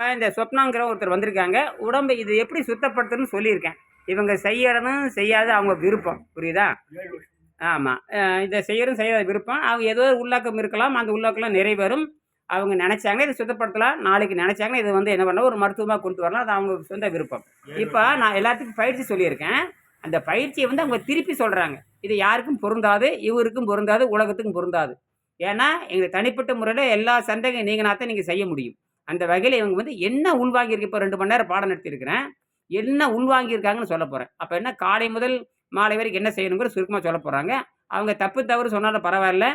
இந்த சொப்னாங்கிற ஒருத்தர் வந்திருக்காங்க. உடம்பை இது எப்படி சுத்தப்படுத்துன்னு சொல்லியிருக்கேன். இவங்க செய்யறதும் செய்யாத அவங்க விருப்பம். புரியுதா? ஆமாம் இதை செய்யறதும் செய்யாத விருப்பம். அவங்க ஏதோ ஒரு உள்ளாக்கம் இருக்கலாம். அந்த உள்ளாக்கெல்லாம் நிறைவேறும். அவங்க நினச்சாங்க இதை சுத்தப்படுத்தலாம். நாளைக்கு நினச்சாங்கன்னா இது வந்து என்ன பண்ணலாம்? ஒரு மருத்துவமாக கொண்டு வரலாம். அது அவங்க சொந்த விருப்பம். இப்போ நான் எல்லாத்துக்கும் பயிற்சி சொல்லியிருக்கேன். அந்த பயிற்சியை வந்து அவங்க திருப்பி சொல்கிறாங்க இது யாருக்கும் பொருந்தாது. இவருக்கும் பொருந்தாது. உலகத்துக்கும் பொருந்தாது. ஏன்னா எங்களுக்கு தனிப்பட்ட முறையில் எல்லா சந்தேகம் நீங்கனா நீங்கள் செய்ய முடியும். அந்த வகையில் இவங்க வந்து என்ன உள்வாங்கியிருக்கு? இப்போ ரெண்டு மணி நேரம் பாடம் நடத்தியிருக்கிறேன். என்ன உள்வாங்கியிருக்காங்கன்னு சொல்ல போகிறேன் அப்போ என்ன காலை முதல் மாலை வரைக்கும் என்ன செய்யணுங்கிற சுருக்கமாக சொல்ல போகிறாங்க அவங்க தப்பு தவறு சொன்னாலும் பரவாயில்ல.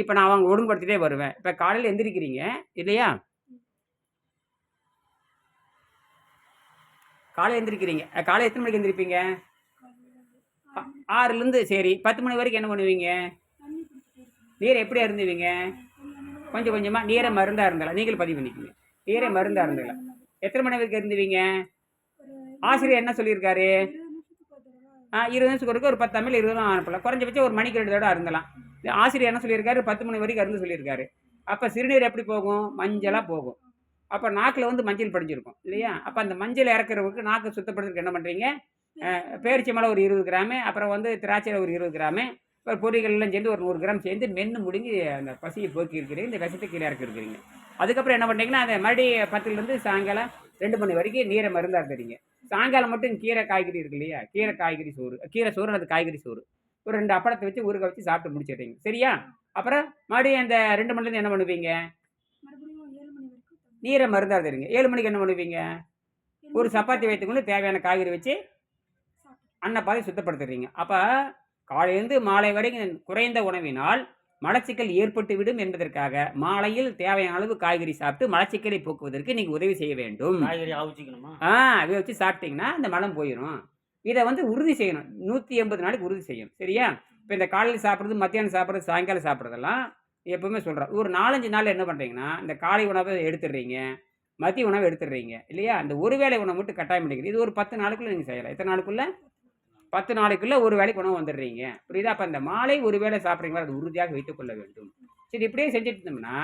இப்போ நான் அவங்க ஒழுங்குபடுத்திட்டே வருவேன். இப்போ காலையில் எந்திரிக்கிறீங்க இல்லையா? காலை எந்திரிக்கிறீங்க. காலை எத்தனை மணிக்கு எந்திரிப்பீங்க? ஆறுலேருந்து சரி. பத்து மணி வரைக்கும் என்ன பண்ணுவீங்க? நீரை எப்படி அருந்துவீங்க கொஞ்சம் கொஞ்சமாக நீரை மருந்தாக இருந்தாலும். நீங்களும் பதிவு பண்ணிக்கோங்க. நீரை மருந்தாக இருந்தலாம் எத்தனை மணி வரைக்கும் இருந்துவீங்க? ஆசிரியர் என்ன சொல்லியிருக்காரு? ஆ இருபது நிமிஷம் கொடுக்க ஒரு பத்து தமிழ் இருபதும் அனுப்பலாம் குறைஞ்சபட்சம் ஒரு மணிக்கு ரெண்டு தடவை அருந்தலாம். ஆசிரியர் என்ன சொல்லியிருக்காரு? பத்து மணி வரைக்கும் அருந்து சொல்லியிருக்காரு. அப்போ சிறுநீர் எப்படி போகும்? மஞ்சளாக போகும். அப்போ நாக்கில் வந்து மஞ்சள் படிஞ்சிருக்கும் இல்லையா? அப்போ அந்த மஞ்சள் இறக்குறவுக்கு நாக்கு சுத்தப்படுறதுக்கு என்ன பண்ணுறீங்க பேரிச்சி மலை ஒரு இருபது கிராமு அப்புறம் வந்து திராட்சையில் ஒரு இருபது கிராமு ஒரு பொடிகள்லாம் சேர்ந்து ஒரு நூறு கிராம் சேர்ந்து மென்று முடிஞ்சு அந்த பசியை போக்கி இருக்கிறீங்க இந்த விஷத்தை கீழே இறக்கி இருக்கிறீங்க அதுக்கப்புறம் என்ன பண்ணுறீங்கன்னா அந்த மறுபடியும் பத்துலேருந்து சாயங்காலம் ரெண்டு மணி வரைக்கும் நீரை மருந்தாக இருந்துறீங்க சாயங்காலம் மட்டும் கீரை காய்கறி இருக்கு இல்லையா? கீரை காய்கறி சோறு. கீரை சோறு அல்லது காய்கறி சோறு. ஒரு ரெண்டு அப்பளத்தை வச்சு ஊறுக வச்சு சாப்பிட்டு முடிச்சிடுறீங்க. சரியா? அப்புறம் மறுபடியும் அந்த ரெண்டு மணிலேருந்து என்ன பண்ணுவீங்க? நீரை மருந்தாக தருவீங்க ஏழு மணிக்கு என்ன பண்ணுவீங்க? ஒரு சப்பாத்தி வைத்துக்கொண்டு தேவையான காய்கறி வச்சு அன்ன சுத்தப்படுத்துறீங்க அப்போ காலையிலேருந்து மாலை வரைக்கும் குறைந்த உணவினால் மலச்சிக்கல் ஏற்பட்டு விடும் என்பதற்காக மாலையில் தேவையான அளவு காய்கறி சாப்பிட்டு மலச்சிக்கலை போக்குவதற்கு நீங்கள் உதவி செய்ய வேண்டும். காய்கறி அவிச்சிக்கணுமா? ஆ வச்சு சாப்பிட்டீங்கன்னா அந்த மலம் போயிடும் இதை வந்து உறுதி செய்யணும். நூற்றி எண்பது நாளைக்கு உறுதி செய்யணும் சரியா? இப்போ இந்த காலையில் சாப்பிட்றது மத்தியானம் சாப்பிட்றது சாயங்காலம் சாப்பிட்றதெல்லாம் எப்பவுமே சொல்கிறேன் ஒரு நாலஞ்சு நாள் என்ன பண்ணுறீங்கன்னா இந்த காலை உணவை எடுத்துடுறீங்க. மதிய உணவு எடுத்துடுறீங்க. இல்லையா? அந்த ஒரு வேளை உணவு மட்டும் கட்டாயம் பண்ணிக்கிறது இது ஒரு பத்து நாளுக்குள்ளே நீங்கள் செய்யலாம். எத்தனை நாளுக்குள்ளே? பத்து நாளைக்குள்ளே ஒரு வேளைக்கு உணவு வந்துடுறீங்க. புரியுதா? அப்போ அந்த மாலை ஒரு வேளை சாப்பிட்றீங்களா? அது உறுதியாக வைத்துக்கொள்ள வேண்டும். சரி இப்படியே செஞ்சுட்டு இருந்தோம்னா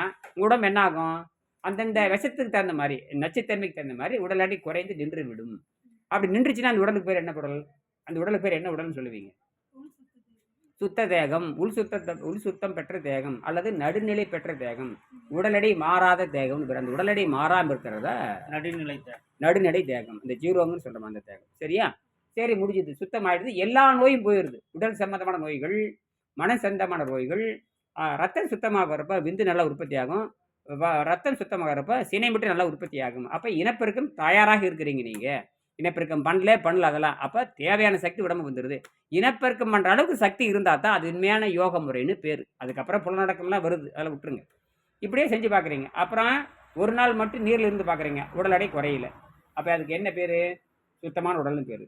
உடம்பு என்ன ஆகும்? அந்தந்த விஷத்துக்கு தகுந்த மாதிரி நச்சுத்தன்மைக்கு தகுந்த மாதிரி உடல் எடை குறைந்து நின்று விடும் அப்படி நின்றுச்சுன்னா அந்த உடலுக்கு பேர் என்ன உடல் அந்த உடலுக்கு பேர் என்ன உடல்னு சொல்லுவீங்க? சுத்த தேகம் உள் சுத்த உள் சுத்தம் பெற்ற தேகம் அல்லது நடுநிலை பெற்ற தேகம். உடல் எடை மாறாத தேகம்னு பேர் அந்த உடல் எடை மாறாமல் இருக்கிறத? நடுநிலைத்த நடுநடை தேகம். இந்த ஜீரோங்கன்னு சொல்கிறோம் அந்த தேகம். சரியா? சரி முடிஞ்சது சுத்தமாயிடுது எல்லா நோயும் போயிடுது உடல் சம்மந்தமான நோய்கள் மன சம்பந்தமான நோய்கள் ரத்தம் சுத்தமாகிறப்ப விந்து நல்லா உற்பத்தி ஆகும் ரத்தம் சுத்தமாகிறப்ப சினை மட்டும் நல்லா உற்பத்தி ஆகும் அப்போ இனப்பெருக்கம் தயாராக இருக்கிறீங்க நீங்கள் இனப்பெருக்கம் பண்ணல பண்ணல அதெல்லாம். அப்போ தேவையான சக்தி உடம்பு வந்துடுது இனப்பெருக்கம் பண்ணுற அளவுக்கு சக்தி இருந்தால் தான் அது உண்மையான யோக முறைன்னு பேர். அதுக்கப்புறம் புலநடக்கம்லாம் வருது. அதில் விட்டுருங்க. இப்படியே செஞ்சு பார்க்குறீங்க அப்புறம் ஒரு நாள் மட்டும் நீரில் இருந்து பார்க்குறீங்க உடல் எடை குறையல. அப்போ அதுக்கு என்ன பேர்? சுத்தமான உடல்னு பேர்.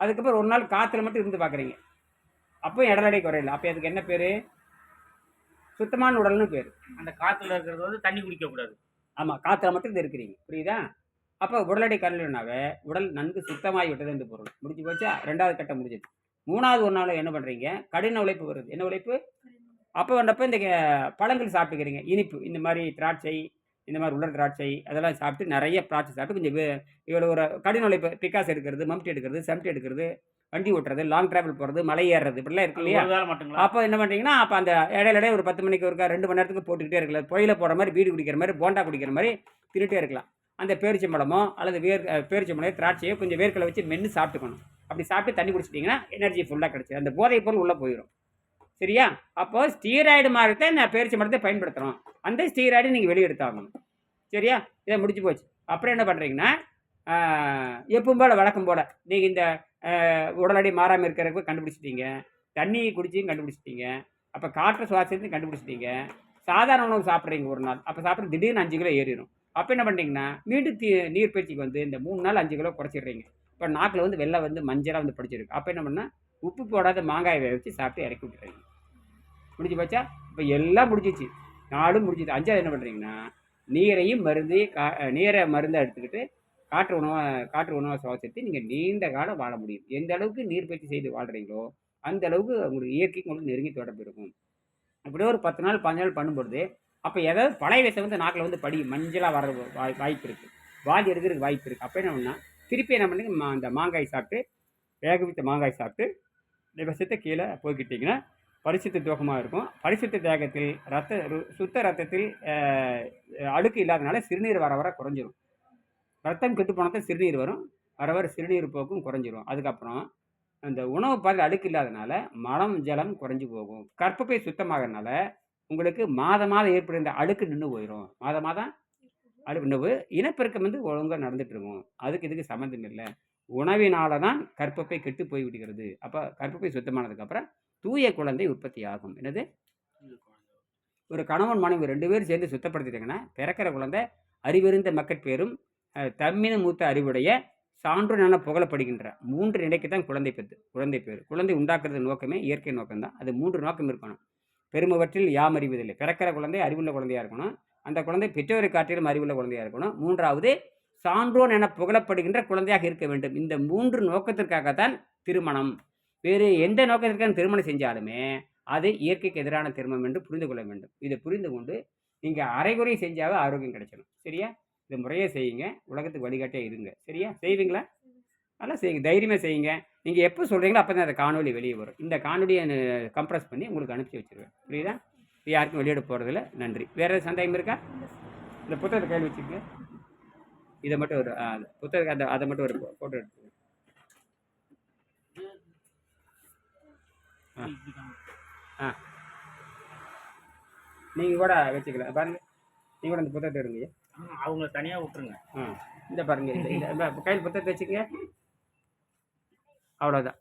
அதுக்கப்புறம் ஒரு நாள் காற்றுல மட்டும் இருந்து பார்க்குறீங்க அப்போ உடல் எடை குறையல. அப்போ அதுக்கு என்ன பேர்? சுத்தமான உடல்னு பேர். அந்த காத்துல இருக்கிறது வந்து தண்ணி குடிக்க கூடாது. ஆமாம் காற்றுல மட்டும் இருந்து இருக்கிறீங்க. புரியுதா? அப்போ உடல் எடை உடல் நன்கு சுத்தமாகி விட்டது என்று பொருள். முடிஞ்சு போச்சா? ரெண்டாவது கட்டம் முடிஞ்சது மூணாவது ஒரு நாள் என்ன பண்ணுறீங்க கடின உழைப்பு வருது. என்ன உழைப்பு? அப்போ வந்தப்போ இந்த பழங்கள் சாப்பிட்டுக்கிறீங்க. இனிப்பு. இந்த மாதிரி திராட்சை இந்த மாதிரி உலர் திராட்சை அதெல்லாம் சாப்பிட்டு நிறைய திராட்சை சாப்பிட்டு கொஞ்சம் இவ்வளோ ஒரு கடின உழைப்பு. பிக்காஸ் எடுக்கிறது மம்டி எடுக்கிறது சம்டி எடுக்கிறது வண்டி ஓட்டுறது லாங் டிராவல் போகிறது மலை ஏறுறது இப்படிலாம் இருக்கு இல்லையா? அப்போ என்ன பண்ணுறீங்கன்னா அப்போ அந்த இடையில இடையே ஒரு பத்து மணிக்கு ஒருக்கா ரெண்டு மணி நேரத்துக்கு போட்டுக்கிட்டே இருக்கலாம். புயல போகிற மாதிரி வீடு குடிக்கிற மாதிரி போண்டா குடிக்கிற மாதிரி தின்னுட்டே இருக்கலாம். அந்த பேரிச்சம்பழமோ அல்லது வேர் பேரிச்சம்பழம் திராட்சையோ கொஞ்சம் வேர்க்கலை வச்சு மென்று சாப்பிட்டுக்கணும். அப்படி சாப்பிட்டு தண்ணி குடிச்சிட்டிங்கன்னா எனர்ஜி ஃபுல்லாக கிடச்சி அந்த போதைப் பொருள் உள்ளே போயிடும் சரியா? அப்போது ஸ்டீராய்டு மரத்தை நான் பேரிச்சி மரத்தை பயன்படுத்துகிறோம் அந்த ஸ்டீராய்டு நீங்கள் வெளியெடுத்தாகணும். சரியா? இதை முடிஞ்சு போச்சு. அப்புறம் என்ன பண்ணுறீங்கன்னா எப்பவும் போல் வழக்கம் போல் நீங்கள் இந்த உடலடி மாறாமல் இருக்கிறப்ப கண்டுபிடிச்சிட்டீங்க. தண்ணி குடிச்சியும் கண்டுபிடிச்சிட்டீங்க. அப்போ காற்று சுவாசத்தையும் கண்டுபிடிச்சிட்டீங்க. சாதாரண உணவு சாப்பிட்றீங்க ஒரு நாள். அப்போ சாப்பிட்ற திடீர்னு அஞ்சு கிலோ ஏறிடும் அப்போ என்ன பண்ணுறீங்கன்னா மீண்டும் தீ நீர் பயிற்சிக்கு வந்து இந்த மூணு நாள் அஞ்சு கிலோ குறைச்சிடுறீங்க. இப்போ நாக்கில் வந்து வெள்ளை வந்து மஞ்சளாக வந்து படிச்சிருக்கு. அப்போ என்ன பண்ணால் உப்பு போடாத மாங்காயை வேக வச்சு சாப்பிட்டு இறக்கி விட்டுறீங்க. முடிஞ்சு போச்சா? இப்போ எல்லாம் முடிஞ்சிச்சு. நாலும் முடிஞ்சுது. அஞ்சாவது என்ன பண்ணுறீங்கன்னா நீரையும் மருந்து கா நீரை மருந்தை எடுத்துக்கிட்டு காற்று உணவை காற்று உணவை சுவாசித்து நீங்கள் நீண்ட காலம் வாழ முடியும். எந்த அளவுக்கு நீர் பயிற்சி செய்து வாழ்கிறீங்களோ அந்த அளவுக்கு உங்களுக்கு இயற்கைக்கு உங்களுக்கு நெருங்கி தொடர்பு இருக்கும். அப்படியே ஒரு பத்து நாள் பதினஞ்சு நாள் பண்ணும்பொழுது அப்போ ஏதாவது பழைய விஷயம் வந்து நாக்கில் வந்து படி மஞ்சளாக வர வாய் வாய்ப்பு இருக்குது வாதி எடுக்கிறதுக்கு வாய்ப்பு இருக்குது அப்போ என்ன பண்ணா திருப்பி என்ன பண்ணுங்க மா அந்த மாங்காய் சாப்பிட்டு வேக வைத்த மாங்காய் சாப்பிட்டு இந்த விஷத்தை கீழே போய்க்கிட்டிங்கன்னா பரிசுத்த துவக்கமாக இருக்கும். பரிசுத்த தேகத்தில் ரத்த ரு- சுத்த ரத்தத்தில் அழுக்கு இல்லாதனால சிறுநீர் வர வர குறைஞ்சிரும். ரத்தம் கெட்டு போனதான் சிறுநீர் வரும். வர வர சிறுநீர் போக்கும் குறைஞ்சிரும். அதுக்கப்புறம் அந்த உணவு பாதையில் அழுக்கு இல்லாதனால மலம் ஜலம் குறைஞ்சி போகும். கற்பப்பை சுத்தமாகறனால உங்களுக்கு மாத மாதம் ஏற்படுகிற அழுக்கு நின்று போயிடும் மாத மாதம் அழுக்கு நின்று இனப்பெருக்கம் வந்து ஒழுங்காக நடந்துட்டு இருக்கும். அதுக்கு இதுக்கு சம்மந்தம் இல்லை. உணவினால தான் கற்பப்பை கெட்டு போய் விடுகிறது. அப்போ கற்பப்பை சுத்தமானதுக்கப்புறம் தூய குழந்தை உற்பத்தி ஆகும் என்னது ஒரு கணவன் மனைவி ரெண்டு பேரும் சேர்ந்து சுத்தப்படுத்திட்டாங்கன்னா பிறக்கிற குழந்தை அறிவிருந்த மக்கட்பேரும் தம்மின மூத்த அறிவுடைய சான்றுனான புகழப்படுகின்ற மூன்று நிலைக்கு தான் குழந்தை பெற்று குழந்தை பேர். குழந்தை உண்டாக்குறது நோக்கமே இயற்கை நோக்கம்தான். அது மூன்று நோக்கம் இருக்கணும். பெருமவற்றில் யாம் அறிவதில்லை. பிறக்கிற குழந்தை அறிவுள்ள குழந்தையா இருக்கணும். அந்த குழந்தை பெற்றோரை காட்டிலும் அறிவுள்ள குழந்தையா இருக்கணும். மூன்றாவது சான்றோன் என புகழப்படுகின்ற குழந்தையாக இருக்க வேண்டும். இந்த மூன்று நோக்கத்திற்காகத்தான் திருமணம். வேறு எந்த நோக்கத்திற்காக திருமணம் செஞ்சாலுமே அது இயற்கைக்கு எதிரான திருமணம் என்று புரிந்து கொள்ள வேண்டும். இதை புரிந்து கொண்டு நீங்கள் அரைகுறை செஞ்சாவே ஆரோக்கியம் கிடைச்சிடும். சரியா? இது முறையே செய்யுங்க. உலகத்துக்கு வழிகாட்டியாக இருங்க. சரியா? செய்வீங்களா? நல்லா செய்யுங்க. தைரியமாக செய்யுங்க. நீங்கள் எப்போ சொல்கிறீங்களோ அப்போ தான் அந்த காணொலி வெளியே வரும். இந்த காணொலியை கம்ப்ரஸ் பண்ணி உங்களுக்கு அனுப்பிச்சி வச்சிருவேன். புரியுதா? இது யாருக்கும் வெளியிட போகிறதில்ல நன்றி. வேறு ஏதாவது சந்தேகம் இருக்கா? இந்த புத்தகத்தை கையில் வச்சுக்கங்க இதை மட்டும் ஒரு புத்தகம் புத்தகத்தை அந்த அதை மட்டும் ஒரு ஃபோட்டோ எடுத்து நீங்கள் கூட வச்சுக்கலாம். பாருங்க. நீங்கள் கூட அந்த புத்தகத்தை எடுங்க. அவங்க தனியா விட்டுருங்க. ஆ. இந்த பாருங்க. இந்த இந்த கையில் புத்தகத்தை வச்சுக்கங்க. அவ்வளோதான்